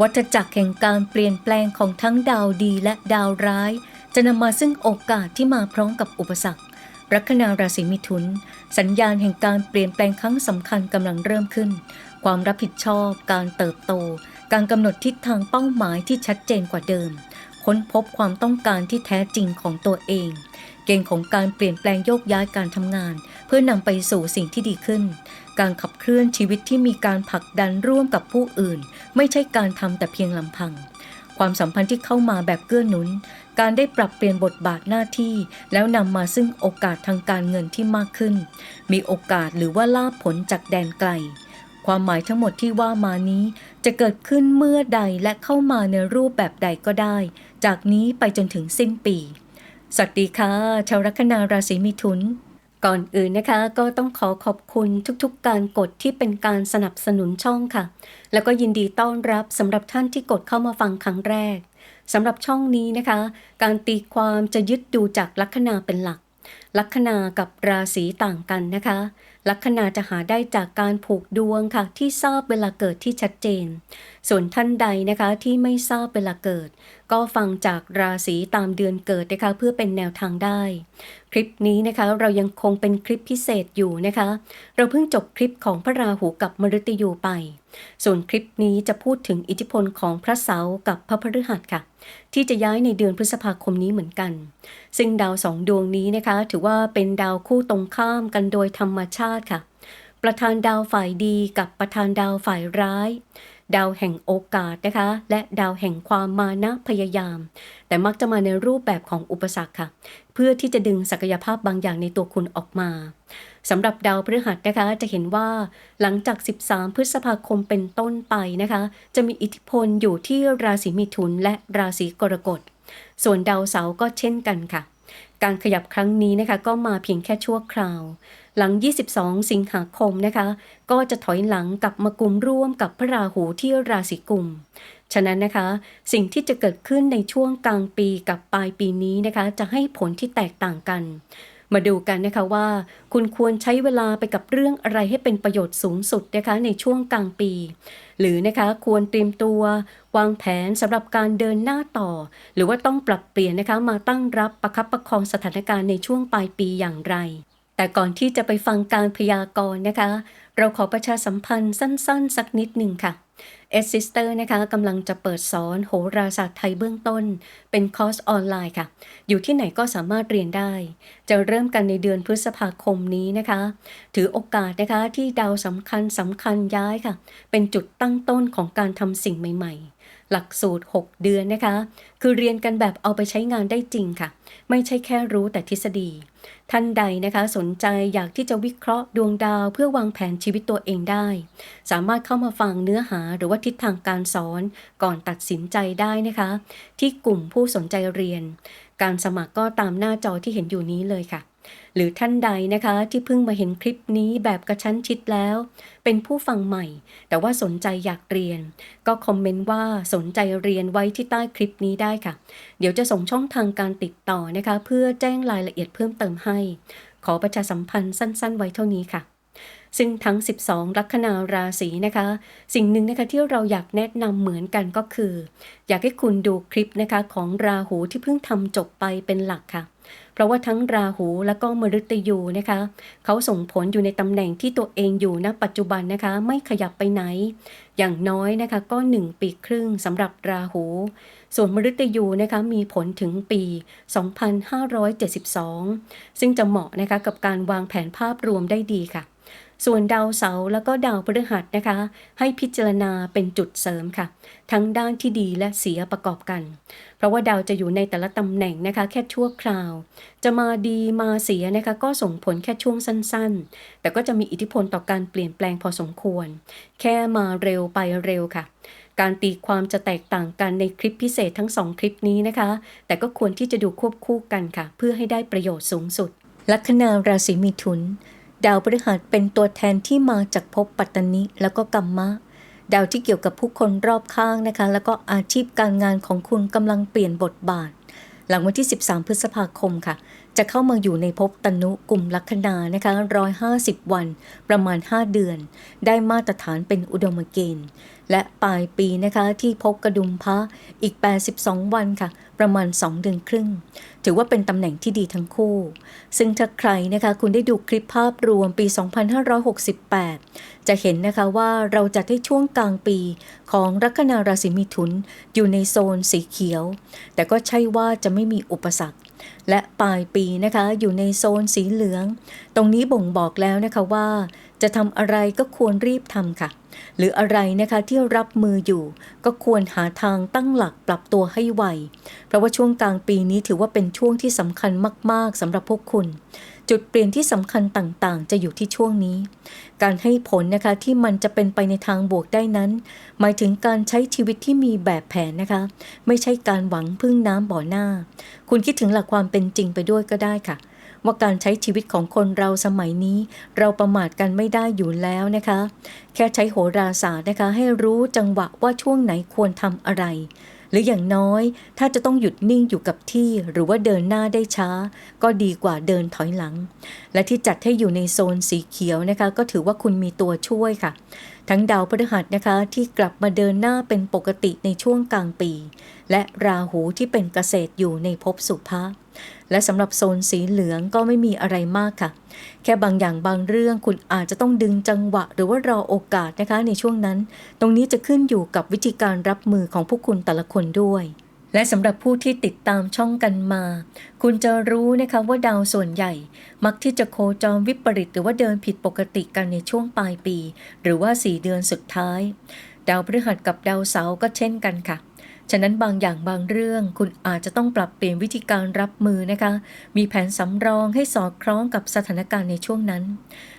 วัฏจักรแห่งการเปลี่ยนแปลงของทั้งดาวดีและดาวร้าย จะนำมาซึ่งโอกาสที่มาพร้อมกับอุปสรรค ลัคนาราศีมิถุน สัญญาณแห่งการเปลี่ยนแปลงครั้งสำคัญกำลังเริ่มขึ้น ความรับผิดชอบ การเติบโต การกำหนดทิศทางเป้าหมายที่ชัดเจนกว่าเดิม ค้นพบความต้องการที่แท้จริงของตัวเอง เกณฑ์ของการเปลี่ยนแปลงโยกย้ายการทำงาน เพื่อนำไปสู่สิ่งที่ดีขึ้น การขับเคลื่อนชีวิตที่มีการผลักดันร่วมกับผู้อื่น ไม่ใช่การทำแต่เพียงลำพัง ความสัมพันธ์ที่เข้ามาแบบเกื้อหนุน การได้ปรับเปลี่ยนบทบาทหน้าที่ แล้วนำมาซึ่งโอกาสทางการเงินที่มากขึ้น มีโอกาสหรือว่าลาภผลจากแดนไกล ความหมายทั้งหมดที่ว่ามานี้จะเกิดขึ้นเมื่อใดและเข้ามาในรูปแบบใดก็ได้ จากนี้ไปจนถึงสิ้นปี สวัสดีค่ะชาวลัคนาราศีมิถุน ก่อนอื่นนะคะก็ต้องขอขอบคุณทุกๆ การกดที่เป็นการสนับสนุนช่องค่ะ แล้วก็ยินดีต้อนรับสำหรับท่านที่กดเข้ามาฟังครั้งแรกสำหรับช่องนี้นะคะ การตีความจะยึดดูจากลัคนาเป็นหลัก ลัคนากับราศีต่างกันนะคะ ลัคนาจะหาได้จากการผูกดวงค่ะ ที่ทราบเวลาเกิดที่ชัดเจน ส่วนท่านใดนะคะที่ไม่ทราบเวลาเกิด ก็ฟังจากราศีตามเดือนเกิดนะคะเพื่อเป็นแนวทางได้ คลิปนี้นะคะเรายังคงเป็นคลิปพิเศษอยู่นะคะ เราเพิ่งจบคลิปของพระราหูกับมฤตยูไป ส่วนคลิปนี้จะพูดถึงอิทธิพลของพระเสาร์กับพระพฤหัสค่ะ ที่จะย้ายในเดือนพฤษภาคมนี้เหมือนกัน ซึ่งดาวสองดวงนี้นะคะ ถือว่าเป็นดาวคู่ตรงข้ามกันโดยธรรมชาติค่ะ ประธานดาวฝ่ายดีกับประธานดาวฝ่ายร้าย ดาวแห่งโอกาสนะคะ และดาวแห่งความมานะพยายาม แต่มักจะมาในรูปแบบของอุปสรรคค่ะ เพื่อที่จะดึงศักยภาพบางอย่างในตัวคุณออกมาสำหรับดาวพฤหัสนะคะจะเห็นว่าหลังจาก 13 พฤษภาคมเป็นต้นไปนะคะ จะมีอิทธิพลอยู่ที่ราศีมิถุนและราศีกรกฎ ส่วนดาวเสาร์ก็เช่นกันค่ะ การขยับครั้งนี้นะคะก็มาเพียงแค่ชั่วคราว หลัง 22 สิงหาคมนะคะ ก็จะถอยหลังกลับมากุมร่วมกับพระราหูที่ราศีกุม ฉะนั้นนะคะ สิ่งที่จะเกิดขึ้นในช่วงกลางปีกับปลายปีนี้นะคะ จะให้ผลที่แตกต่างกัน มาดูกันนะคะว่า คุณควรใช้เวลาไปกับเรื่องอะไรให้เป็นประโยชน์สูงสุดนะคะในช่วงกลางปี หรือนะคะควรเตรียมตัว วางแผนสำหรับการเดินหน้าต่อ หรือว่าต้องปรับเปลี่ยนนะคะมาตั้งรับประคับประคองสถานการณ์ในช่วงปลายปีอย่างไร แต่ก่อนที่จะไปฟังการพยากรณ์นะคะ เราขอประชาสัมพันธ์สั้นๆ สักนิดหนึ่งค่ะเอสซิสเตอร์นะคะกำลังจะเปิดสอนโหราศาสตร์ไทยเบื้องต้น เป็นคอร์สออนไลน์ค่ะ อยู่ที่ไหนก็สามารถเรียนได้ จะเริ่มกันในเดือนพฤษภาคมนี้นะคะ ถือโอกาสนะคะที่ดาวสำคัญสำคัญย้ายค่ะ เป็นจุดตั้งต้นของการทำสิ่งใหม่ ๆ หลักสูตร 6 เดือนนะคะ คือเรียนกันแบบเอาไปใช้งานได้จริงค่ะ ไม่ใช่แค่รู้แต่ทฤษฎี ท่านใดนะคะสนใจอยากที่จะวิเคราะห์ดวงดาวเพื่อวางแผนชีวิตตัวเองได้ สามารถเข้ามาฟังเนื้อหาหรือว่าทิศทางการสอนก่อนตัดสินใจได้นะคะ ที่กลุ่มผู้สนใจเรียน การสมัครก็ตามหน้าจอที่เห็นอยู่นี้เลยค่ะ หรือท่านใดนะคะที่เพิ่งมาเห็นคลิปนี้แบบกระชั้นชิดแล้ว เป็นผู้ฟังใหม่ แต่ว่าสนใจอยากเรียน ก็คอมเมนต์ว่าสนใจเรียนไว้ที่ใต้คลิปนี้ได้ค่ะ เดี๋ยวจะส่งช่องทางการติดต่อนะคะ เพื่อแจ้งรายละเอียดเพิ่มเติมให้ ขอประชาสัมพันธ์สั้น ๆ ไว้เท่านี้ค่ะซึ่งทั้ง 12 ลัคนาราศีนะคะ สิ่งหนึ่งนะคะที่เราอยากแนะนำเหมือนกันก็คือ อยากให้คุณดูคลิปนะคะของราหูที่เพิ่งทำจบไปเป็นหลักค่ะ เพราะว่าทั้งราหูและก็มฤตยูนะคะเขาส่งผลอยู่ในตำแหน่งที่ตัวเองอยู่ณปัจจุบันนะคะ ไม่ขยับไปไหน อย่างน้อยนะคะก็ 1 ปีครึ่งสำหรับราหู ส่วนมฤตยูนะคะมีผลถึงปี 2572 ซึ่งจะเหมาะนะคะกับการวางแผนภาพรวมได้ดีค่ะ ส่วนดาวเสาร์แล้วก็ดาวพฤหัสนะคะ ให้พิจารณาเป็นจุดเสริมค่ะ ทั้งด้านที่ดีและเสียประกอบกัน เพราะว่าดาวจะอยู่ในแต่ละตำแหน่งนะคะ แค่ชั่วคราว จะมาดีมาเสียนะคะ ก็ส่งผลแค่ช่วงสั้นๆ แต่ก็จะมีอิทธิพลต่อการเปลี่ยนแปลงพอสมควร แค่มาเร็วไปเร็วค่ะการตีความจะแตกต่างกันในคลิปพิเศษทั้งสองคลิปนี้นะคะ แต่ก็ควรที่จะดูควบคู่กันค่ะ เพื่อให้ได้ประโยชน์สูงสุด ลัคนาราศีมิถุน ดาวพฤหัสเป็นตัวแทนที่มาจากภพปัตตนิแล้วก็กัมมะ ดาวที่เกี่ยวกับผู้คนรอบข้างนะคะ แล้วก็อาชีพการงานของคุณกำลังเปลี่ยนบทบาท หลังวันที่ 13 พฤษภาคมค่ะ จะเข้ามาอยู่ในภพตนุกลุ่มลัคนานะคะ150 วัน ประมาณ 5 เดือน ได้มาตรฐานเป็นอุดมเกณฑ์ และปลายปีนะคะที่พบกระดุมพระอีก 82 วันค่ะ ประมาณ 2 เดือนครึ่ง ถือว่าเป็นตำแหน่งที่ดีทั้งคู่ ซึ่งถ้าใครนะคะคุณได้ดูคลิปภาพรวมปี 2568 จะเห็นนะคะว่าเราจะให้ช่วงกลางปีของลัคนาราศีมิถุนอยู่ในโซนสีเขียว แต่ก็ใช่ว่าจะไม่มีอุปสรรคและปลายปีนะคะอยู่ในโซนสีเหลือง ตรงนี้บ่งบอกแล้วนะคะว่า จะทำอะไรก็ควรรีบทำค่ะ หรืออะไรนะคะที่รับมืออยู่ ก็ควรหาทางตั้งหลักปรับตัวให้ไว เพราะว่าช่วงกลางปีนี้ถือว่าเป็นช่วงที่สำคัญมาก ๆสำหรับพวกคุณ จุดเปลี่ยนที่สำคัญต่างๆ จะอยู่ที่ช่วงนี้ การให้ผลนะคะที่มันจะเป็นไปในทางบวกได้นั้น หมายถึงการใช้ชีวิตที่มีแบบแผนนะคะ ไม่ใช่การหวังพึ่งน้ำบ่อหน้า คุณคิดถึงหลักความเป็นจริงไปด้วยก็ได้ค่ะ ว่าการใช้ชีวิตของคนเราสมัยนี้ เราประมาทกันไม่ได้อยู่แล้วนะคะ แค่ใช้โหราศาสตร์นะคะ ให้รู้จังหวะว่าช่วงไหนควรทำอะไร หรืออย่างน้อยถ้าจะต้องหยุดนิ่งอยู่กับที่หรือว่าเดินหน้าได้ช้า ก็ดีกว่าเดินถอยหลัง และที่จัดให้อยู่ในโซนสีเขียวนะคะ ก็ถือว่าคุณมีตัวช่วยค่ะทั้งดาวพฤหัสนะคะที่กลับมาเดินหน้าเป็นปกติในช่วงกลางปี และราหูที่เป็นเกษตรอยู่ในภพสุภา และสำหรับโซนสีเหลืองก็ไม่มีอะไรมากค่ะ แค่บางอย่างบางเรื่องคุณอาจจะต้องดึงจังหวะ หรือว่ารอโอกาสนะคะในช่วงนั้น ตรงนี้จะขึ้นอยู่กับวิธีการรับมือของพวกคุณแต่ละคนด้วย และสำหรับผู้ที่ติดตามช่องกันมา คุณจะรู้นะคะว่าดาวส่วนใหญ่ มักที่จะโคจรวิปริตหรือว่าเดินผิดปกติกันในช่วงปลายปี หรือว่า 4 เดือนสุดท้าย ดาวพฤหัสกับดาวเสาร์ก็เช่นกันค่ะ ฉะนั้นบางอย่างบางเรื่องคุณอาจจะต้องปรับเปลี่ยนวิธีการรับมือนะคะ มีแผนสำรองให้สอดคล้องกับสถานการณ์ในช่วงนั้น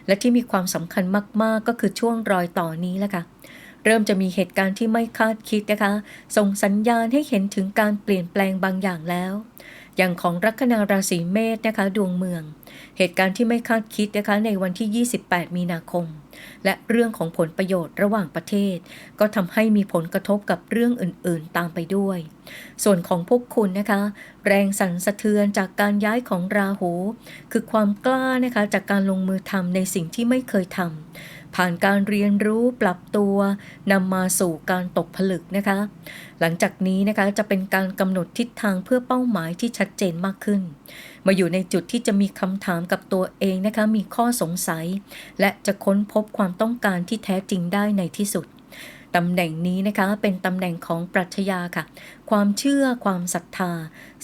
และที่มีความสำคัญมาก ๆ ก็คือช่วงรอยต่อนนี้แหละค่ะ เริ่มจะมีเหตุการณ์ที่ไม่คาดคิดนะคะ ส่งสัญญาณให้เห็นถึงการเปลี่ยนแปลงบางอย่างแล้ว อย่างของลัคนาราศีเมษนะคะดวงเมือง เหตุการณ์ที่ไม่คาดคิดนะคะในวันที่ 28 มีนาคม และเรื่องของผลประโยชน์ระหว่างประเทศ ก็ทำให้มีผลกระทบกับเรื่องอื่นๆ ตามไปด้วย ส่วนของพวกคุณนะคะ แรงสั่นสะเทือนจากการย้ายของราหู คือความกล้านะคะจากการลงมือทำในสิ่งที่ไม่เคยทำผ่านการเรียนรู้ปรับตัวนำมาสู่การตกผลึกนะคะ หลังจากนี้นะคะจะเป็นการกำหนดทิศทางเพื่อเป้าหมายที่ชัดเจนมากขึ้น มาอยู่ในจุดที่จะมีคำถามกับตัวเองนะคะมีข้อสงสัย และจะค้นพบความต้องการที่แท้จริงได้ในที่สุดตำแหน่งนี้นะคะเป็นตำแหน่งของปรัชญาค่ะ ความเชื่อความศรัทธา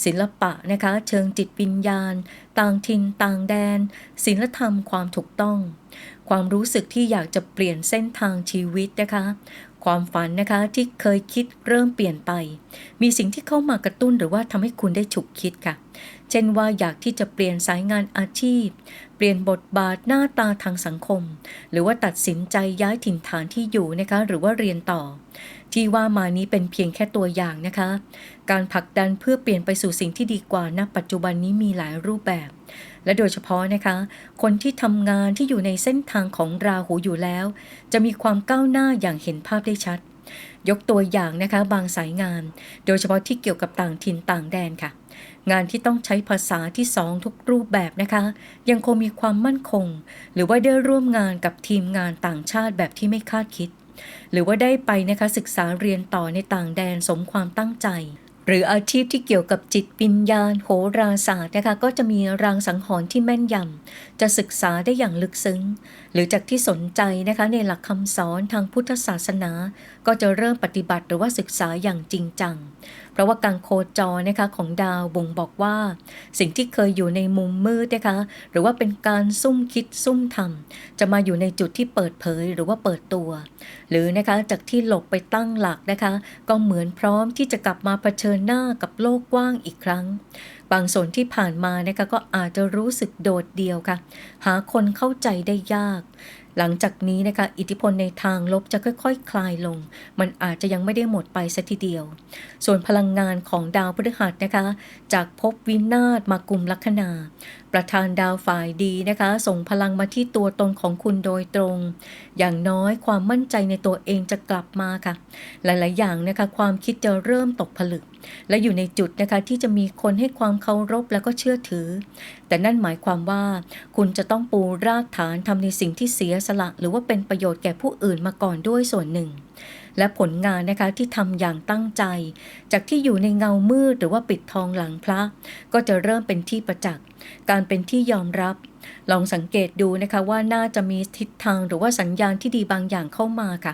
ศิลปะนะคะ เชิงจิตวิญญาณ ต่างถิ่นต่างแดนศีลธรรมความถูกต้อง ความรู้สึกที่อยากจะเปลี่ยนเส้นทางชีวิตนะคะ ความฝันนะคะที่เคยคิดเริ่มเปลี่ยนไป มีสิ่งที่เข้ามากระตุ้นหรือว่าทำให้คุณได้ฉุกคิดค่ะ เช่นว่าอยากที่จะเปลี่ยนสายงานอาชีพ เปลี่ยนบทบาทหน้าตาทางสังคม หรือว่าตัดสินใจย้ายถิ่นฐานที่อยู่นะคะหรือว่าเรียนต่อ ที่ว่ามานี้เป็นเพียงแค่ตัวอย่างนะคะ การผลักดันเพื่อเปลี่ยนไปสู่สิ่งที่ดีกว่าณปัจจุบันนี้มีหลายรูปแบบ และโดยเฉพาะนะคะ คนที่ทำงานที่อยู่ในเส้นทางของราหูอยู่แล้ว จะมีความก้าวหน้าอย่างเห็นภาพได้ชัด ยกตัวอย่างนะคะบางสายงาน โดยเฉพาะที่เกี่ยวกับต่างถิ่นต่างแดนค่ะ งานที่ต้องใช้ภาษาที่สองทุกรูปแบบนะคะ ยังคงมีความมั่นคง หรือว่าได้ร่วมงานกับทีมงานต่างชาติแบบที่ไม่คาดคิด หรือว่าได้ไปนะคะศึกษาเรียนต่อในต่างแดนสมความตั้งใจ หรืออาชีพที่เกี่ยวกับจิตวิญญาณโหราศาสตร์นะคะก็จะมีรางสังหรณ์ที่แม่นยำจะศึกษาได้อย่างลึกซึ้ง หรือจากที่สนใจนะคะในหลักคำสอนทางพุทธศาสนา ก็จะเริ่มปฏิบัติหรือว่าศึกษาอย่างจริงจัง เพราะว่าการโคจรนะคะของดาวบ่งบอกว่า สิ่งที่เคยอยู่ในมุมมืดนะคะหรือว่าเป็นการซุ่มคิดซุ่มทำจะมาอยู่ในจุดที่เปิดเผยหรือว่าเปิดตัว หรือนะคะจากที่หลบไปตั้งหลักนะคะ ก็เหมือนพร้อมที่จะกลับมาเผชิญหน้ากับโลกกว้างอีกครั้ง บางส่วนที่ผ่านมานะคะก็อาจจะรู้สึกโดดเดี่ยวค่ะ หาคนเข้าใจได้ยาก หลังจากนี้นะคะอิทธิพลในทางลบจะค่อยๆคคลายลง มันอาจจะยังไม่ได้หมดไปสัทีเดียว ส่วนพลังงานของดาวพฤหัสนะคะ จากภพวินาศมากุมลัคนา ประธานดาวฝ่ายดีนะคะ ส่งพลังมาที่ตัวตนของคุณโดยตรง อย่างน้อยความมั่นใจในตัวเองจะกลับมาค่ะ หลาย ๆ อย่างนะคะ ความคิดจะเริ่มตกผลึก และอยู่ในจุดนะคะที่จะมีคนให้ความเคารพแล้วก็เชื่อถือ แต่นั่นหมายความว่าคุณจะต้องปูรากฐานทำในสิ่งที่เสียสละ หรือว่าเป็นประโยชน์แก่ผู้อื่นมาก่อนด้วยส่วนหนึ่ง และผลงานนะคะที่ทำอย่างตั้งใจ จากที่อยู่ในเงามืดหรือว่าปิดทองหลังพระ ก็จะเริ่มเป็นที่ประจักษ์การเป็นที่ยอมรับ ลองสังเกตดูนะคะว่าน่าจะมีทิศทางหรือว่าสัญญาณที่ดีบางอย่างเข้ามาค่ะ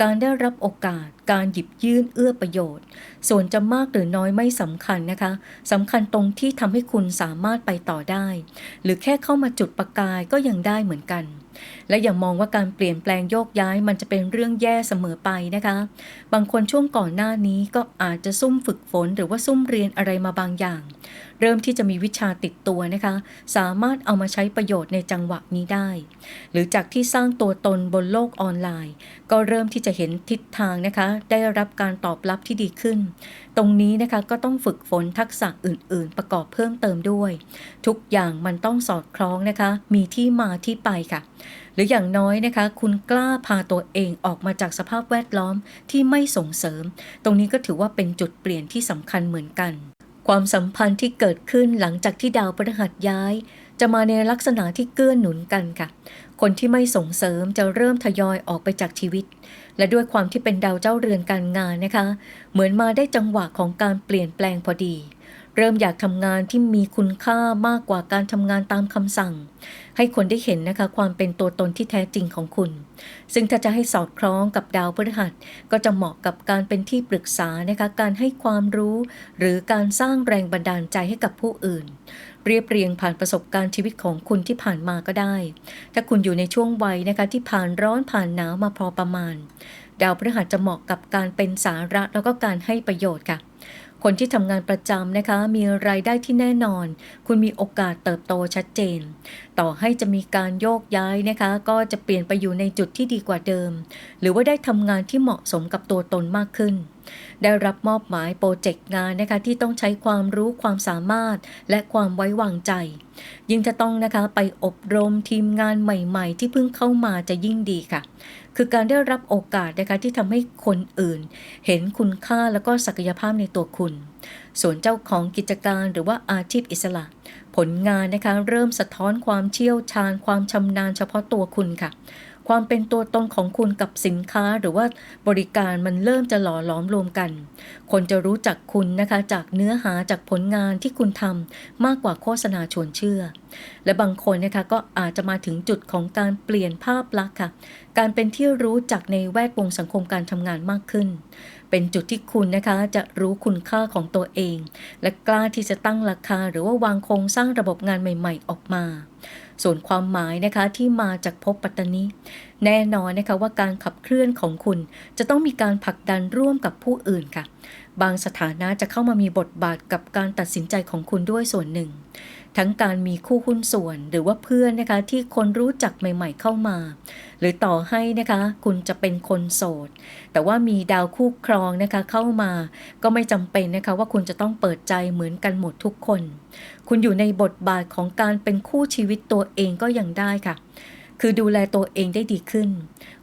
การได้รับโอกาส การหยิบยื่นเอื้อประโยชน์ ส่วนจะมากหรือน้อยไม่สำคัญนะคะสำคัญตรงที่ทำให้คุณสามารถไปต่อได้ หรือแค่เข้ามาจุดประกายก็ยังได้เหมือนกัน และอย่ามองว่าการเปลี่ยนแปลงโยกย้ายมันจะเป็นเรื่องแย่เสมอไปนะคะ บางคนช่วงก่อนหน้านี้ก็อาจจะซุ่มฝึกฝนหรือว่าซุ่มเรียนอะไรมาบางอย่าง เริ่มที่จะมีวิชาติดตัวนะคะ สามารถเอามาใช้ประโยชน์ในจังหวะนี้ได้ หรือจากที่สร้างตัวตนบนโลกออนไลน์ ก็เริ่มที่จะเห็นทิศทางนะคะ ได้รับการตอบรับที่ดีขึ้น ตรงนี้นะคะก็ต้องฝึกฝนทักษะอื่น ๆ ประกอบเพิ่มเติมด้วย ทุกอย่างมันต้องสอดคล้องนะคะ มีที่มาที่ไปค่ะหรืออย่างน้อยนะคะ คุณกล้าพาตัวเองออกมาจากสภาพแวดล้อมที่ไม่ส่งเสริม ตรงนี้ก็ถือว่าเป็นจุดเปลี่ยนที่สำคัญเหมือนกัน ความสัมพันธ์ที่เกิดขึ้นหลังจากที่ดาวพฤหัสย้าย จะมาในลักษณะที่เกื้อหนุนกันค่ะ คนที่ไม่ส่งเสริมจะเริ่มทยอยออกไปจากชีวิต และด้วยความที่เป็นดาวเจ้าเรือนการงานนะคะ เหมือนมาได้จังหวะของการเปลี่ยนแปลงพอดี เริ่มอยากทำงานที่มีคุณค่ามากกว่าการทำงานตามคำสั่ง ให้คนได้เห็นนะคะความเป็นตัวตนที่แท้จริงของคุณ ซึ่งถ้าจะให้สอดคล้องกับดาวพฤหัส ก็จะเหมาะกับการเป็นที่ปรึกษานะคะการให้ความรู้ หรือการสร้างแรงบันดาลใจให้กับผู้อื่น เรียบเรียงผ่านประสบการณ์ชีวิตของคุณที่ผ่านมาก็ได้ ถ้าคุณอยู่ในช่วงวัยนะคะที่ผ่านร้อนผ่านหนาวมาพอประมาณ ดาวพฤหัสจะเหมาะกับการเป็นสาระแล้วก็การให้ประโยชน์ค่ะ คนที่ทำงานประจำนะคะ มีรายได้ที่แน่นอน คุณมีโอกาสเติบโตชัดเจน ต่อให้จะมีการโยกย้ายนะคะ ก็จะเปลี่ยนไปอยู่ในจุดที่ดีกว่าเดิม หรือว่าได้ทำงานที่เหมาะสมกับตัวตนมากขึ้น ได้รับมอบหมายโปรเจกต์งานนะคะที่ต้องใช้ความรู้ความสามารถ และความไว้วางใจ ยิ่งจะต้องนะคะไปอบรมทีมงานใหม่ ๆ ที่เพิ่งเข้ามาจะยิ่งดีค่ะ คือการได้รับโอกาสนะคะที่ทำให้คนอื่น เห็นคุณค่าแล้วก็ศักยภาพในตัวคุณ ส่วนเจ้าของกิจการหรือว่าอาชีพอิสระ ผลงานนะคะเริ่มสะท้อนความเชี่ยวชาญ ความชำนาญเฉพาะตัวคุณค่ะ ความเป็นตัวตนของคุณกับสินค้าหรือว่าบริการมันเริ่มจะหล่อหลอมรวมกัน คนจะรู้จักคุณนะคะจากเนื้อหาจากผลงานที่คุณทำมากกว่าโฆษณาชวนเชื่อ และบางคนนะคะก็อาจจะมาถึงจุดของการเปลี่ยนภาพลักษณ์ค่ะ การเป็นที่รู้จักในแวดวงสังคมการทำงานมากขึ้น เป็นจุดที่คุณนะคะจะรู้คุณค่าของตัวเอง และกล้าที่จะตั้งราคาหรือว่าวางโครงสร้างระบบงานใหม่ ๆ ออกมา ส่วนความหมายนะคะที่มาจากภพปัตตานีแน่นอนนะคะว่าการขับเคลื่อนของคุณ จะต้องมีการผลักดันร่วมกับผู้อื่นค่ะ บางสถานะจะเข้ามามีบทบาทกับการตัดสินใจของคุณด้วยส่วนหนึ่ง ทั้งการมีคู่หุ้นส่วนหรือว่าเพื่อนนะคะที่คนรู้จักใหม่ ๆ เข้ามา หรือต่อให้นะคะ คุณจะเป็นคนโสด แต่ว่ามีดาวคู่ครองนะคะเข้ามา ก็ไม่จำเป็นนะคะว่าคุณจะต้องเปิดใจเหมือนกันหมดทุกคน คุณอยู่ในบทบาทของการเป็นคู่ชีวิตตัวเองก็ยังได้ค่ะ คือดูแลตัวเองได้ดีขึ้น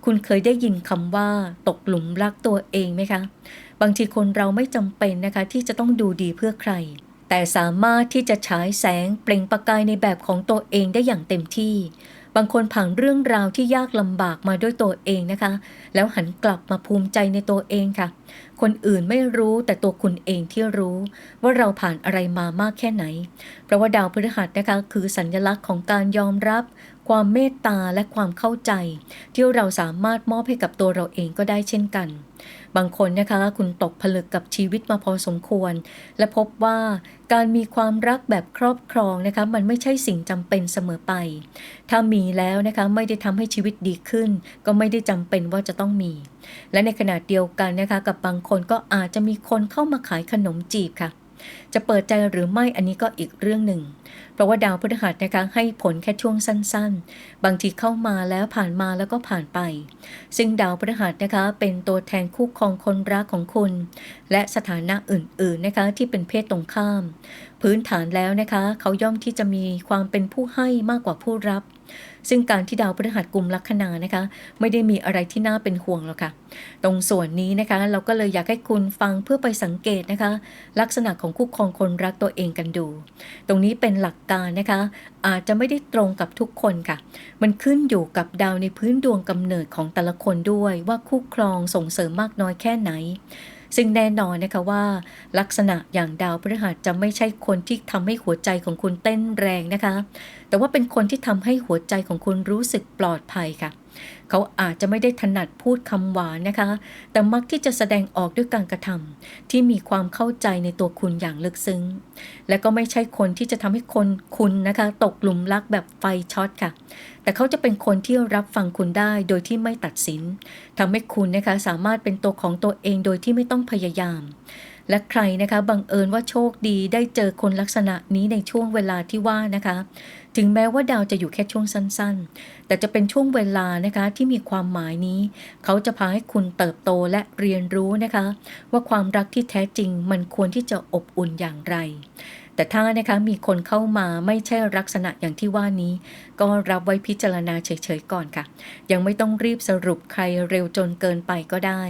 คุณเคยได้ยินคำว่าตกหลุมรักตัวเองไหมคะ บางทีคนเราไม่จำเป็นนะคะที่จะต้องดูดีเพื่อใคร แต่สามารถที่จะฉายแสงเปล่งประกายในแบบของตัวเองได้อย่างเต็มที่ บางคนผ่านเรื่องราวที่ยากลำบากมาด้วยตัวเองนะคะ แล้วหันกลับมาภูมิใจในตัวเองค่ะ คนอื่นไม่รู้แต่ตัวคุณเองที่รู้ ว่าเราผ่านอะไรมามากแค่ไหน เพราะว่าดาวพฤหัสนะคะ คือสัญลักษณ์ของการยอมรับ ความเมตตาและความเข้าใจ ที่เราสามารถมอบให้กับตัวเราเองก็ได้เช่นกัน บางคนนะคะคุณตกผลึกกับชีวิตมาพอสมควร และพบว่าการมีความรักแบบครอบครองนะคะมันไม่ใช่สิ่งจำเป็นเสมอไป ถ้ามีแล้วนะคะไม่ได้ทำให้ชีวิตดีขึ้น ก็ไม่ได้จำเป็นว่าจะต้องมี และในขณะเดียวกันนะคะกับบางคนก็อาจจะมีคนเข้ามาขายขนมจีบค่ะจะเปิดใจหรือไม่อันนี้ก็อีกเรื่องหนึ่ง ราะว่าดาวพฤหัสนะคะให้ผลแค่ช่วงสั้นๆ บางทีเข้ามาแล้วผ่านมาแล้วก็ผ่านไป ซึ่งดาวพฤหัสนะคะเป็นตัวแทนคู่ครองคนรักของคุณ และสถานะอื่นๆนะคะที่เป็นเพศตรงข้าม พื้นฐานแล้วนะคะ เขาย่อมที่จะมีความเป็นผู้ให้มากกว่าผู้รับ ซึ่งการที่ดาวพฤหัสกลุ่มลัคนานะคะ ไม่ได้มีอะไรที่น่าเป็นห่วงหรอกค่ะ ตรงส่วนนี้นะคะ เราก็เลยอยากให้คุณฟังเพื่อไปสังเกตนะคะ ลักษณะของคู่ครองคนรักตัวเองกันดู ตรงนี้เป็นหลักการนะคะ อาจจะไม่ได้ตรงกับทุกคนค่ะ มันขึ้นอยู่กับดาวในพื้นดวงกำเนิดของแต่ละคนด้วยว่าคู่ครองส่งเสริมมากน้อยแค่ไหน ซึ่งแน่นอนนะคะว่า ลักษณะอย่างดาวพฤหัสจะไม่ใช่คนที่ทำให้หัวใจของคุณเต้นแรงนะคะ แต่ว่าเป็นคนที่ทำให้หัวใจของคุณรู้สึกปลอดภัยค่ะ เขาอาจจะไม่ได้ถนัดพูดคำหวานนะคะ แต่มักที่จะแสดงออกด้วยการกระทำที่มีความเข้าใจในตัวคุณอย่างลึกซึ้ง และก็ไม่ใช่คนที่จะทำให้คนคุณนะคะ ตกหลุมรักแบบไฟช็อตค่ะ แต่เขาจะเป็นคนที่รับฟังคุณได้โดยที่ไม่ตัดสินทำให้คุณนะคะสามารถเป็นตัวของตัวเองโดยที่ไม่ต้องพยายามและใครนะคะบังเอิญว่าโชคดีได้เจอคนลักษณะนี้ในช่วงเวลาที่ว่านะคะ ถึงแม้ว่าดาวจะอยู่แค่ช่วงสั้นๆ แต่จะเป็นช่วงเวลานะคะที่มีความหมายนี้ เขาจะพาให้คุณเติบโตและเรียนรู้นะคะ ว่าความรักที่แท้จริงมันควรที่จะอบอุ่นอย่างไร แต่ถ้านะคะมีคนเข้ามาไม่ใช่ลักษณะอย่างที่ว่านี้ ก็รับไว้พิจารณาเฉยๆก่อนค่ะ ยังไม่ต้องรีบสรุปใครเร็วจนเกินไปก็ได้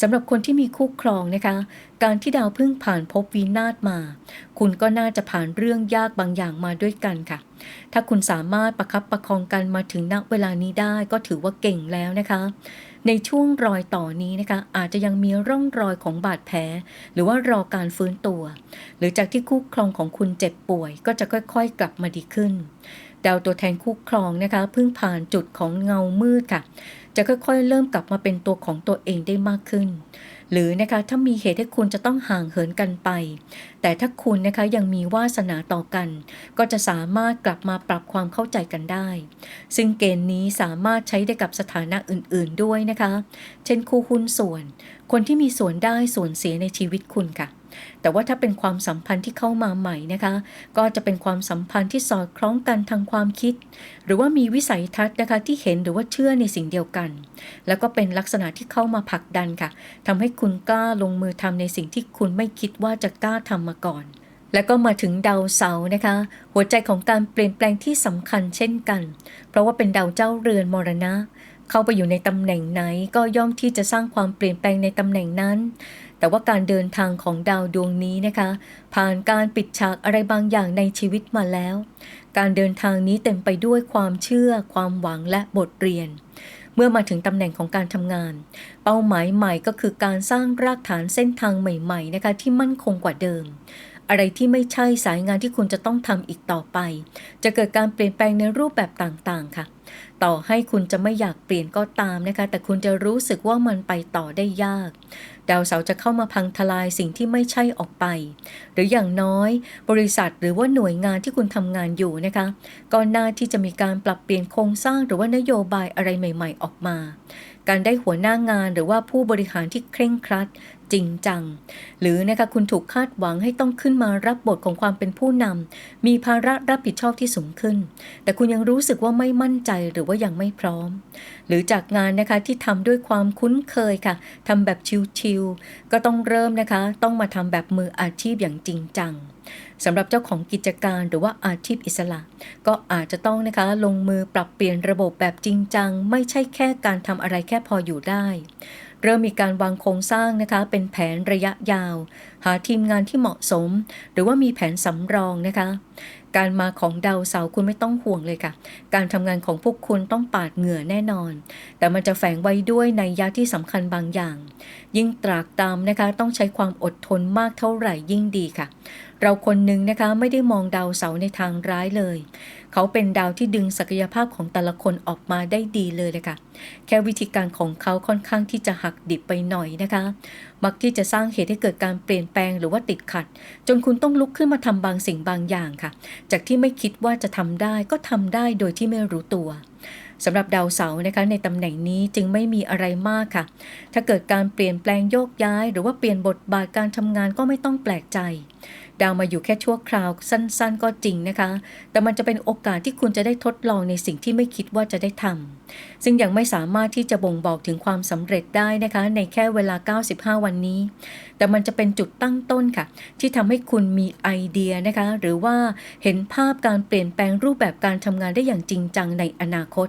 สำหรับคนที่มีคู่ครองนะคะ การที่ดาวพิ่งผ่านภพวินาศมา คุณก็น่าจะผ่านเรื่องยากบางอย่างมาด้วยกันค่ะ ถ้าคุณสามารถประคับประคองกันมาถึงณเวลานี้ได้ก็ถือว่าเก่งแล้วนะคะ ในช่วงรอยต่อนี้นะคะอาจจะยังมีร่องรอยของบาดแผล หรือว่ารอการฟื้นตัว หรือจากที่คู่ครองของคุณเจ็บป่วย ก็จะค่อยๆ กลับมาดีขึ้นดาวตัวแทนคู่ครองนะคะเพิ่งผ่านจุดของเงามืดค่ะ จะค่อยๆ เริ่มกลับมาเป็นตัวของตัวเองได้มากขึ้น หรือนะคะถ้ามีเหตุให้คุณจะต้องห่างเหินกันไป แต่ถ้าคุณนะคะยังมีวาสนาต่อกัน ก็จะสามารถกลับมาปรับความเข้าใจกันได้ ซึ่งเกณฑ์นี้สามารถใช้ได้กับสถานะอื่น ๆด้วยนะคะ เช่นคู่หุ้นส่วน คนที่มีส่วนได้ส่วนเสียในชีวิตคุณค่ะ แต่ว่าถ้าเป็นความสัมพันธ์ที่เข้ามาใหม่นะคะ ก็จะเป็นความสัมพันธ์ที่สอดคล้องกันทางความคิด หรือว่ามีวิสัยทัศน์นะคะที่เห็นหรือว่าเชื่อในสิ่งเดียวกัน แล้วก็เป็นลักษณะที่เข้ามาผลักดันค่ะทำให้คุณกล้าลงมือทำในสิ่งที่คุณไม่คิดว่าจะกล้าทำมาก่อนแล้วก็มาถึงดาวเสาร์นะคะ หัวใจของการเปลี่ยนแปลงที่สำคัญเช่นกัน เพราะว่าเป็นดาวเจ้าเรือนมรณะ เข้าไปอยู่ในตำแหน่งไหนก็ย่อมที่จะสร้างความเปลี่ยนแปลงในตำแหน่งนั้น แต่ว่าการเดินทางของดาวดวงนี้นะคะ ผ่านการปิดฉากอะไรบางอย่างในชีวิตมาแล้ว การเดินทางนี้เต็มไปด้วยความเชื่อ ความหวังและบทเรียน เมื่อมาถึงตำแหน่งของการทำงาน เป้าหมายใหม่ก็คือการสร้างรากฐานเส้นทางใหม่ๆนะคะที่มั่นคงกว่าเดิมอะไรที่ไม่ใช่สายงานที่คุณจะต้องทำอีกต่อไป จะเกิดการเปลี่ยนแปลงในรูปแบบต่างๆ ค่ะ ต่อให้คุณจะไม่อยากเปลี่ยนก็ตามนะคะ แต่คุณจะรู้สึกว่ามันไปต่อได้ยาก ดาวเสาร์จะเข้ามาพังทลายสิ่งที่ไม่ใช่ออกไป หรืออย่างน้อย บริษัทหรือว่าหน่วยงานที่คุณทำงานอยู่นะคะ ก็น่าที่จะมีการปรับเปลี่ยนโครงสร้างหรือว่านโยบายอะไรใหม่ ๆ ออกมา การได้หัวหน้างานหรือว่าผู้บริหารที่เคร่งครัด จริงจัง หรือนะคะคุณถูกคาดหวังให้ต้องขึ้นมารับบทของความเป็นผู้นำมีภาระรับผิดชอบที่สูงขึ้น แต่คุณยังรู้สึกว่าไม่มั่นใจหรือว่ายังไม่พร้อม หรือจากงานนะคะที่ทำด้วยความคุ้นเคยค่ะทำแบบชิลๆก็ต้องเริ่มนะคะ ต้องมาทำแบบมืออาชีพอย่างจริงจังสำหรับเจ้าของกิจการหรือว่าอาชีพอิสระ ก็อาจจะต้องนะคะลงมือปรับเปลี่ยนระบบแบบจริงจัง ไม่ใช่แค่การทำอะไรแค่พออยู่ได้ เริ่มมีการวางโครงสร้างนะคะเป็นแผนระยะยาว หาทีมงานที่เหมาะสม หรือว่ามีแผนสำรองนะคะ การมาของดาวเสาร์คุณไม่ต้องห่วงเลยค่ะ การทำงานของพวกคุณต้องปาดเหงื่อแน่นอน แต่มันจะแฝงไว้ด้วยในยะที่สำคัญบางอย่าง ยิ่งตรากตามนะคะต้องใช้ความอดทนมากเท่าไหร่ยิ่งดีค่ะ เราคนหนึ่งนะคะไม่ได้มองดาวเสาร์ในทางร้ายเลย เขาเป็นดาวที่ดึงศักยภาพของแต่ละคนออกมาได้ดีเลยเลยค่ะ แค่วิธีการของเขาค่อนข้างที่จะหักดิบไปหน่อยนะคะ มักที่จะสร้างเหตุให้เกิดการเปลี่ยนแปลงหรือว่าติดขัด จนคุณต้องลุกขึ้นมาทำบางสิ่งบางอย่างค่ะ จากที่ไม่คิดว่าจะทำได้ก็ทำได้โดยที่ไม่รู้ตัวสำหรับดาวเสาร์นะคะในตำแหน่งนี้จึงไม่มีอะไรมากค่ะ ถ้าเกิดการเปลี่ยนแปลงโยกย้าย หรือว่าเปลี่ยนบทบาทการทำงานก็ไม่ต้องแปลกใจ ดาวมาอยู่แค่ชั่วคราวสั้นๆ ก็จริงนะคะ แต่มันจะเป็นโอกาสที่คุณจะได้ทดลองในสิ่งที่ไม่คิดว่าจะได้ทำซึ่งยังไม่สามารถที่จะบ่งบอกถึงความสำเร็จได้นะคะ ในแค่เวลา 95 วันนี้ แต่มันจะเป็นจุดตั้งต้นค่ะ ที่ทำให้คุณมีไอเดียนะคะ หรือว่าเห็นภาพการเปลี่ยนแปลงรูปแบบการทำงานได้อย่างจริงจังในอนาคต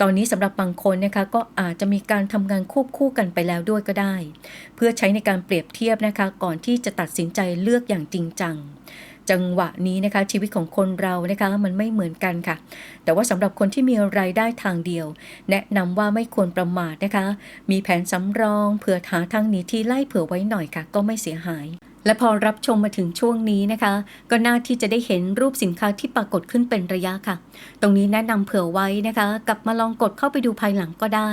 ตอนนี้สำหรับบางคนนะคะก็อาจจะมีการทำงานควบคู่กันไปแล้วด้วยก็ได้ เพื่อใช้ในการเปรียบเทียบนะคะ ก่อนที่จะตัดสินใจเลือกอย่างจริงจัง จังหวะนี้นะคะชีวิตของคนเรานะคะมันไม่เหมือนกันค่ะ แต่ว่าสำหรับคนที่มีรายได้ทางเดียว แนะนำว่าไม่ควรประมาทนะคะ มีแผนสำรองเผื่อหาทางหนีที่ไล่เผื่อไว้หน่อยค่ะ ก็ไม่เสียหายและพอรับชมมาถึงช่วงนี้นะคะ ก็น่าที่จะได้เห็นรูปสินค้าที่ปรากฏขึ้นเป็นระยะค่ะ ตรงนี้แนะนำเผื่อไว้นะคะ กลับมาลองกดเข้าไปดูภายหลังก็ได้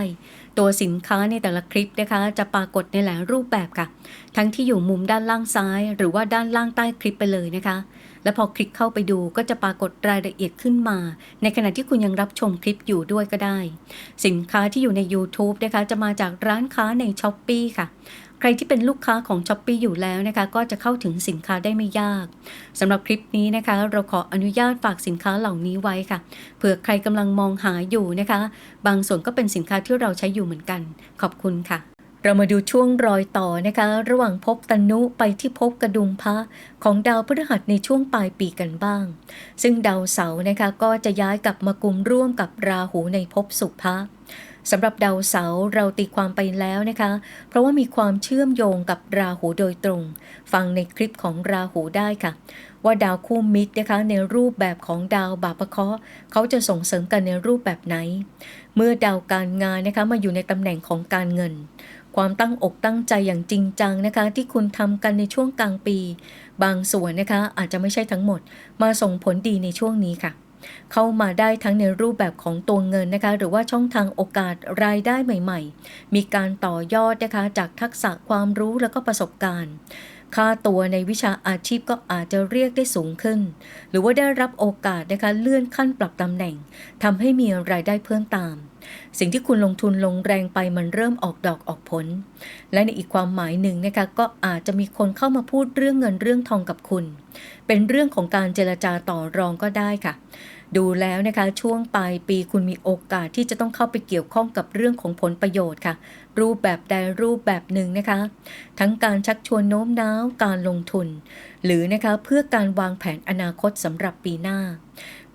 ตัวสินค้าในแต่ละคลิปนะคะ จะปรากฏในหลายรูปแบบค่ะ ทั้งที่อยู่มุมด้านล่างซ้าย หรือว่าด้านล่างใต้คลิปไปเลยนะคะ และพอคลิกเข้าไปดูก็จะปรากฏรายละเอียดขึ้นมา ในขณะที่คุณยังรับชมคลิปอยู่ด้วยก็ได้ สินค้าที่อยู่ใน YouTube นะคะ จะมาจากร้านค้าใน s h อ p e e ค่ะ รที่เป็นลูกค้าของ s h อ p e e อยู่แล้วนะคะก็จะเข้าถึงสินค้าได้ไม่ยากสำหรับคลิปนี้นะคะเราขออนุญาตฝากสินค้าเหล่านี้ไว้ค่ะเผื่อใครกำลังมองหาอยู่นะคะ บางส่วนก็เป็นสินค้าที่เราใช้อยู่เหมือนกัน ขอบคุณค่ะเรามาดูช่วงรอยต่อนะคะ ระหว่างภพตนุไปที่ภพกระดุมพระของดาวพฤหัสในช่วงปลายปีกันบ้าง ซึ่งดาวเสาร์นะคะก็จะย้ายกลับมากุมร่วมกับราหูในภพสุภะ สำหรับดาวเสาร์เราตีความไปแล้วนะคะ เพราะว่ามีความเชื่อมโยงกับราหูโดยตรง ฟังในคลิปของราหูได้ค่ะ ว่าดาวคู่มิตรนะคะในรูปแบบของดาวบาปะเคาะเขาจะส่งเสริมกันในรูปแบบไหน เมื่อดาวการงานนะคะมาอยู่ในตำแหน่งของการเงิน ความตั้งอกตั้งใจอย่างจริงจังนะคะ ที่คุณทำกันในช่วงกลางปี บางส่วนนะคะอาจจะไม่ใช่ทั้งหมด มาส่งผลดีในช่วงนี้ค่ะ เข้ามาได้ทั้งในรูปแบบของตัวเงินนะคะหรือว่าช่องทางโอกาสรายได้ใหม่ๆ มีการต่อยอดนะคะจากทักษะความรู้แล้วก็ประสบการณ์ค่าตัวในวิชาอาชีพก็อาจจะเรียกได้สูงขึ้น หรือว่าได้รับโอกาสนะคะเลื่อนขั้นปรับตำแหน่งทำให้มีรายได้เพิ่มตาม สิ่งที่คุณลงทุนลงแรงไปมันเริ่มออกดอกออกผล และในอีกความหมายหนึ่งนะคะก็อาจจะมีคนเข้ามาพูดเรื่องเงินเรื่องทองกับคุณ เป็นเรื่องของการเจรจาต่อรองก็ได้ค่ะ ดูแล้วนะคะช่วงปลายปีคุณมีโอกาสที่จะต้องเข้าไปเกี่ยวข้องกับเรื่องของผลประโยชน์ค่ะ รูปแบบใดรูปแบบหนึ่งนะคะ ทั้งการชักชวนโน้มน้าวการลงทุน หรือนะคะเพื่อการวางแผนอนาคตสำหรับปีหน้า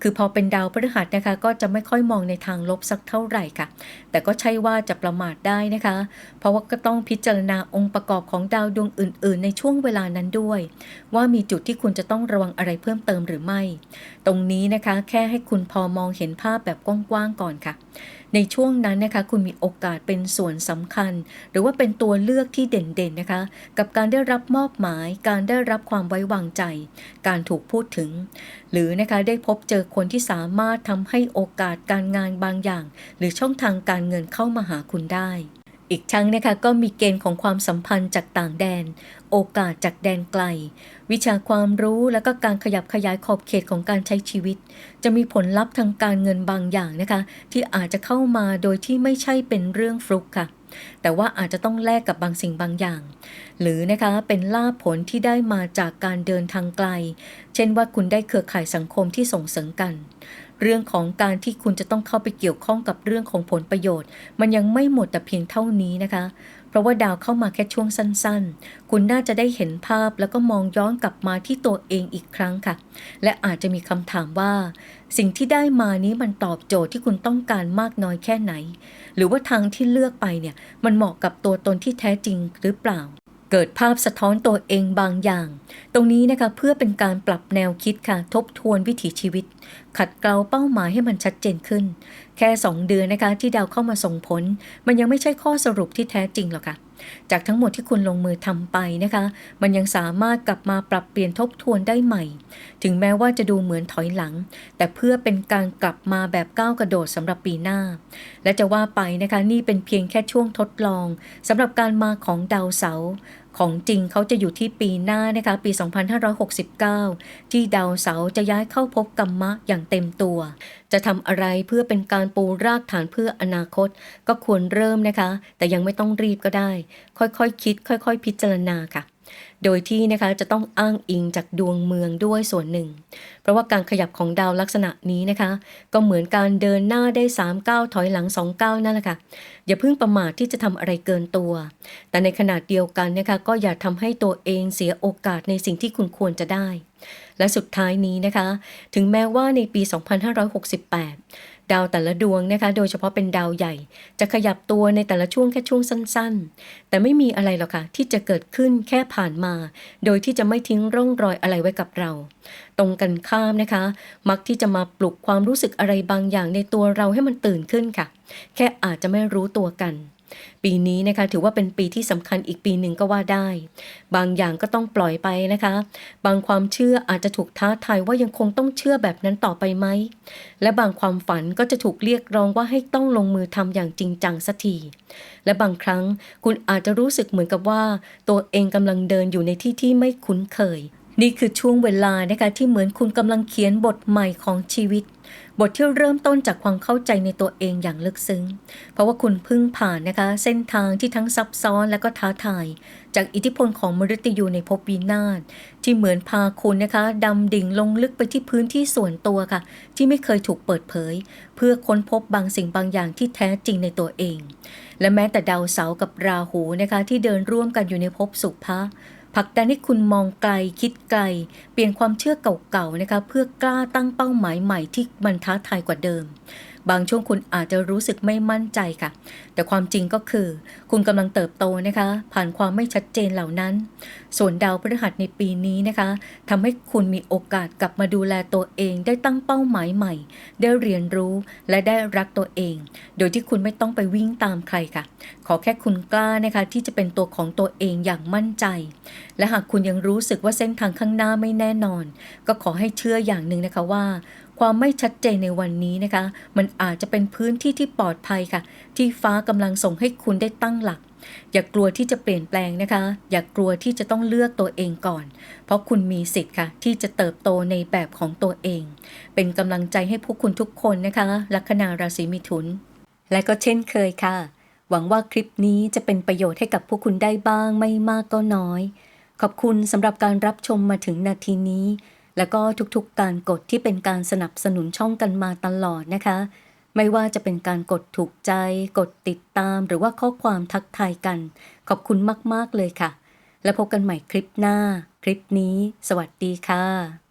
คือพอเป็นดาวพฤหัสนะคะ ก็จะไม่ค่อยมองในทางลบสักเท่าไหร่ค่ะ แต่ก็ใช่ว่าจะประมาทได้นะคะ เพราะว่าก็ต้องพิจารณาองค์ประกอบของดาวดวงอื่น ๆ ในช่วงเวลานั้นด้วย ว่ามีจุดที่คุณจะต้องระวังอะไรเพิ่มเติมหรือไม่ ตรงนี้นะคะแค่ให้คุณพอมองเห็นภาพแบบกว้างๆก่อนค่ะ ในช่วงนั้นนะคะคุณมีโอกาสเป็นส่วนสำคัญ หรือว่าเป็นตัวเลือกที่เด่นๆนะคะ กับการได้รับมอบหมาย การได้รับความไว้วางใจ การถูกพูดถึง หรือนะคะได้พบเจอคนที่สามารถทำให้โอกาสการงานบางอย่าง หรือช่องทางการเงินเข้ามาหาคุณได้ อีกทั้งนะคะก็มีเกณฑ์ของความสัมพันธ์จากต่างแดน โอกาสจากแดนไกล วิชาความรู้และก็การขยับขยายขอบเขตของการใช้ชีวิต จะมีผลลัพธ์ทางการเงินบางอย่างนะคะ ที่อาจจะเข้ามาโดยที่ไม่ใช่เป็นเรื่องฟลุกค่ะ แต่ว่าอาจจะต้องแลกกับบางสิ่งบางอย่าง หรือนะคะเป็นลาภผลที่ได้มาจากการเดินทางไกล เช่นว่าคุณได้เครือข่ายสังคมที่ส่งเสริมกัน เรื่องของการที่คุณจะต้องเข้าไปเกี่ยวข้องกับเรื่องของผลประโยชน์ มันยังไม่หมดแต่เพียงเท่านี้นะคะ เพราะว่าดาวเข้ามาแค่ช่วงสั้นๆ คุณน่าจะได้เห็นภาพแล้วก็มองย้อนกลับมาที่ตัวเองอีกครั้งค่ะ และอาจจะมีคำถามว่า สิ่งที่ได้มานี้มันตอบโจทย์ที่คุณต้องการมากน้อยแค่ไหน หรือว่าทางที่เลือกไปเนี่ยมันเหมาะกับตัวตนที่แท้จริงหรือเปล่า เกิดภาพสะท้อนตัวเองบางอย่าง ตรงนี้นะคะเพื่อเป็นการปรับแนวคิดค่ะ ทบทวนวิถีชีวิต ขัดเกลาเป้าหมายให้มันชัดเจนขึ้น แค่ 2 เดือนนะคะที่ดาวเข้ามาส่งผล มันยังไม่ใช่ข้อสรุปที่แท้จริงหรอกค่ะ จากทั้งหมดที่คุณลงมือทำไปนะคะ มันยังสามารถกลับมาปรับเปลี่ยนทบทวนได้ใหม่ ถึงแม้ว่าจะดูเหมือนถอยหลัง แต่เพื่อเป็นการกลับมาแบบก้าวกระโดดสำหรับปีหน้า และจะว่าไปนะคะนี่เป็นเพียงแค่ช่วงทดลองสำหรับการมาของดาวเสาร์ ของจริงเขาจะอยู่ที่ปีหน้านะคะปี 2569 ที่ดาวเสาร์จะย้ายเข้าพบกัมมะอย่างเต็มตัว จะทำอะไรเพื่อเป็นการปูรากฐานเพื่ออนาคต ก็ควรเริ่มนะคะ แต่ยังไม่ต้องรีบก็ได้ ค่อยๆคคิด ค่อย ๆ พิจารณาค่ะ โดยที่นะคะจะต้องอ้างอิงจากดวงเมืองด้วยส่วนหนึ่ง เพราะว่าการขยับของดาวลักษณะนี้นะคะ ก็เหมือนการเดินหน้าได้3ก้าวถอยหลัง2ก้าวนั่นแหละค่ะ อย่าเพิ่งประมาทที่จะทำอะไรเกินตัว แต่ในขณะเดียวกันนะคะก็อย่าทำให้ตัวเองเสียโอกาสในสิ่งที่คุณควรจะได้ และสุดท้ายนี้นะคะ ถึงแม้ว่าในปี 2568 ดาวแต่ละดวงนะคะ โดยเฉพาะเป็นดาวใหญ่ จะขยับตัวในแต่ละช่วงแค่ช่วงสั้น ๆ แต่ไม่มีอะไรหรอกค่ะที่จะเกิดขึ้นแค่ผ่านมา โดยที่จะไม่ทิ้งร่องรอยอะไรไว้กับเรา ตรงกันข้ามนะคะ มักที่จะมาปลุกความรู้สึกอะไรบางอย่างในตัวเราให้มันตื่นขึ้นค่ะ แค่อาจจะไม่รู้ตัวกัน ปีนี้นะคะถือว่าเป็นปีที่สำคัญอีกปีหนึ่งก็ว่าได้ บางอย่างก็ต้องปล่อยไปนะคะ บางความเชื่ออาจจะถูกท้าทายว่ายังคงต้องเชื่อแบบนั้นต่อไปไหม และบางความฝันก็จะถูกเรียกร้องว่าให้ต้องลงมือทำอย่างจริงจังสักทีและบางครั้งคุณอาจจะรู้สึกเหมือนกับว่า ตัวเองกำลังเดินอยู่ในที่ที่ไม่คุ้นเคย นี่คือช่วงเวลานะคะที่เหมือนคุณกำลังเขียนบทใหม่ของชีวิต บทที่เริ่มต้นจากความเข้าใจในตัวเองอย่างลึกซึ้ง เพราะว่าคุณเพิ่งผ่านนะคะ เส้นทางที่ทั้งซับซ้อนและก็ท้าทาย จากอิทธิพลของมฤตยูในภพวินาศที่เหมือนพาคุณนะคะดำดิ่งลงลึกไปที่พื้นที่ส่วนตัวค่ะ ที่ไม่เคยถูกเปิดเผย เพื่อค้นพบบางสิ่งบางอย่างที่แท้จริงในตัวเอง และแม้แต่ดาวเสาร์กับราหูนะคะที่เดินร่วมกันอยู่ในภพสุภะ ผลักดันให้คุณมองไกลคิดไกล เปลี่ยนความเชื่อเก่าๆนะคะเพื่อกล้าตั้งเป้าหมายใหม่ที่มันท้าทายกว่าเดิม บางช่วงคุณอาจจะรู้สึกไม่มั่นใจค่ะ แต่ความจริงก็คือ คุณกำลังเติบโตนะคะ ผ่านความไม่ชัดเจนเหล่านั้น ส่วนดาวพฤหัสในปีนี้นะคะทำให้คุณมีโอกาสกลับมาดูแลตัวเอง ได้ตั้งเป้าหมายใหม่ ได้เรียนรู้และได้รักตัวเอง โดยที่คุณไม่ต้องไปวิ่งตามใครค่ะ อแค่คุณกล้านะคะที่จะเป็นตัวของตัวเองอย่างมั่นใจ และหากคุณยังรู้สึกว่าเส้นทางข้างหน้าไม่แน่นอน ก็ขอให้เชื่ออย่างหนึ่งนะคะว่า ความไม่ชัดเจนในวันนี้นะคะ มันอาจจะเป็นพื้นที่ที่ปลอดภัยค่ะ ที่ฟ้ากำลังส่งให้คุณได้ตั้งหลักอย่ากลัวที่จะเปลี่ยนแปลงนะคะ อย่ากลัวที่จะต้องเลือกตัวเองก่อน เพราะคุณมีสิทธิ์ค่ะ ที่จะเติบโตในแบบของตัวเอง เป็นกำลังใจให้พวกคุณทุกคนนะคะ ลัคนาราศีมิถุน และก็เช่นเคยค่ะ หวังว่าคลิปนี้จะเป็นประโยชน์ให้กับพวกคุณได้บ้างไม่มากก็น้อย ขอบคุณสำหรับการรับชมมาถึงนาทีนี้ แล้วก็ทุกๆการกดที่เป็นการสนับสนุนช่องกันมาตลอดนะคะ ไม่ว่าจะเป็นการกดถูกใจ กดติดตามหรือว่าข้อความทักทายกัน ขอบคุณมากๆเลยค่ะ แล้วพบกันใหม่คลิปหน้า คลิปนี้ สวัสดีค่ะ